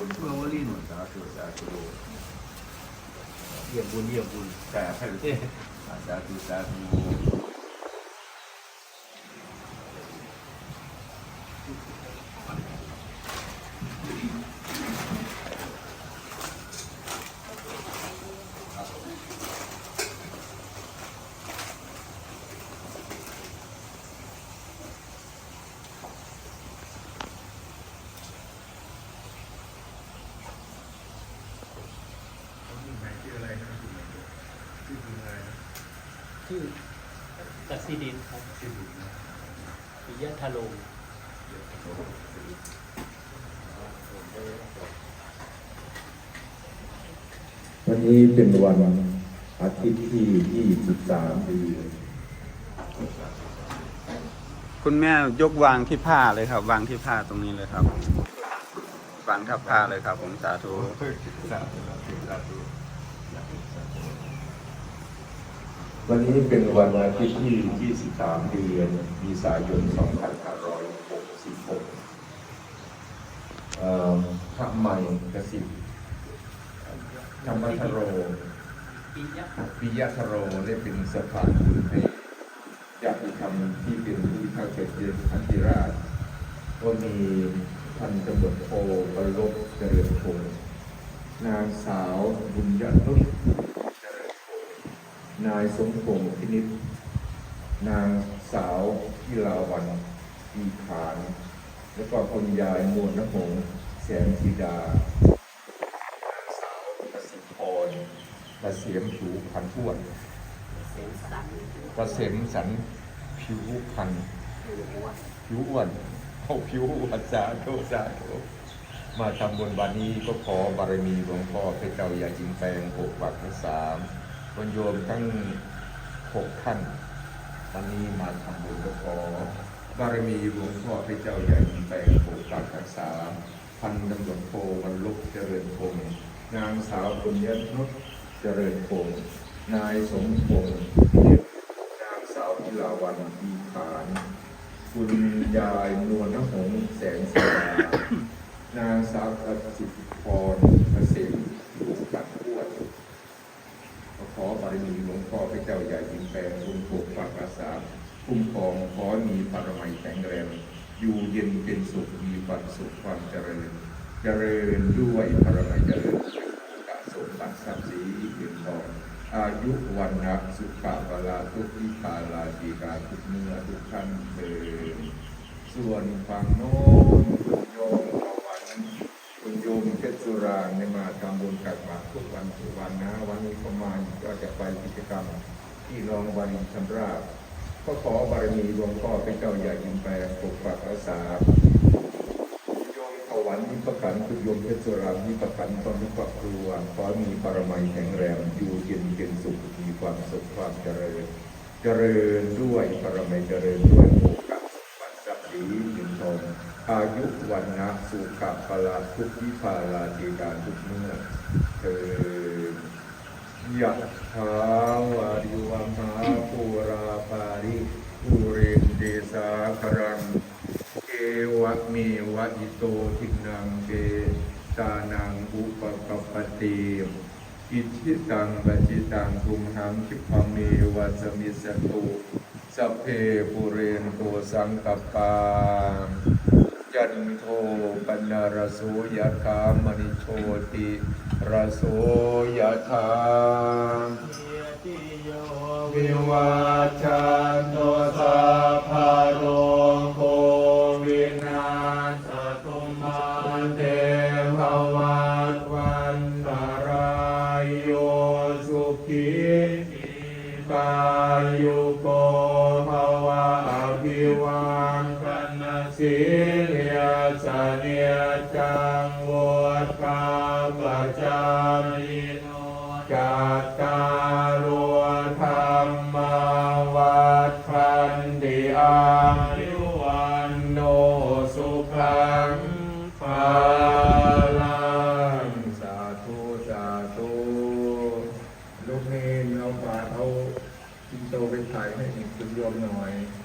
คุณเมื่อวันนี้หนุนสาธุสาธุเยี่ยมบุญเยี่ยมบุญแต่ให้สาธุสาธุ ชื่ออะไรนะชื่ออะไรนะ ชื่ อกัสซีดินครับชื่อบุญนะปิยะทะโลวันนี้เป็นวันอาทิตย์ที่ 23เดือนคุณแม่ยกวางที่ผ้าเลยครับ วางที่ผ้าตรงนี้เลยครับ วางทับผ้าเลยครับ ผมสาธุสาธุสาธุสาธุ วันนี้เป็นวันอาทิตย์ที่ 23 เดือนมีสายน 2566เอ่อพระใหม่กสิบธรรมทโรปิยะทโรได้เป็นสะพานบุญให้ญาติธรรมที่เป็นผู้ทักเขตเยือนอันติราชก็มีพันตำรวจโทบรลบเจริญพงศ์นางสาวบุญยนุชเจริญพงศ์นายสมพงศ์พินิจนางสาวพิลาวันอีขาน แล้วก็คุณยายมวลนหงแสนธิดา นางสาวกสิพรกระเสียมผิวพันธุ์ทวนกระเสียมสันผิวพันธุ์ผิวอ้วนเอาผิวอ้วนสาธุสาธุมาทำบุญวันนี้ก็ขอบารมีหลวงพ่อพระเจ้าใหญ่จิงแปลงหกวักทั้งสาม วันโยมทั้งหกท่านวันนี้มาทำบุญก็ขอบารมีหลวงพ่อพระเจ้าใหญ่จิงแปลงหกวักทั้งสาพันตำรวจโทบรรลุเจริญพงศ์นางสาวบุญยนุชเจริญพงศ์นายสมพงศ์นางสาวพิลาวันอีขาน คุณยายนวลนหงแสงสีดานางสาวกสิทธิพรเกษมบุกกัดอ้วนขอบารมีหลวงพ่อพระเจ้าใหญ่ยินแปลงคุณปกปักรักษา คุ้มครองขอมีปรมัยแข็งแรงอยู่เย็นเป็นสุขมีความสุขความเจริญ เจริญด้วยพระมัยเจริญกสมบัติทรัพย์สีเงินทองอายุวันนะสุขะเวลาทุกทิพาลาดีกาทุกเมื่อทุกท่านเดินส่วนฝั่งโน้นคุณโยมตะวันคุณโยมเพชรสุรางเนี่ยมาทำบุญกักหมาทุกวันทุกวันนะ วันนี้ประมาณก็จะไปกิจกรรมที่รองวันชำราบ ก็ขอบารมีหลวงพ่อเป็นเจ้าใหญ่ยินแปปกปักรักษาโยมถวันนิพกันคือโยมเพชรสุรางนิพกันตอนนี้ครอบครัวขอมีปรมัยแข็งแรงอยู่เย็นเป็นสุขมีความสุขความเจริญ เจริญด้วยปรมัยเจริญด้วยโอกาสสมบัติทรัพย์สีเงินทองอายุวันนะสุขะพลาทุกวิภาลาดีการทุกเมื่อเถิดยะถาวาริวัมาปาริปุเรนเด สาครัง เอวะเมวะอิโตทินังเกตานังอุปกปปติอิทิตังปจิตังทุมหังคิปเมวะสมิสตุสเพปุเรนโตสังกปปายันโทปัญญารโสยะคามณิโชติรโสยะคาวิวัชชัน กายุโกภวะอภิวังกันสิเลียสเนียจังวดกาปจามิโนจัตตารธรรมวัฏพันติอัง the building line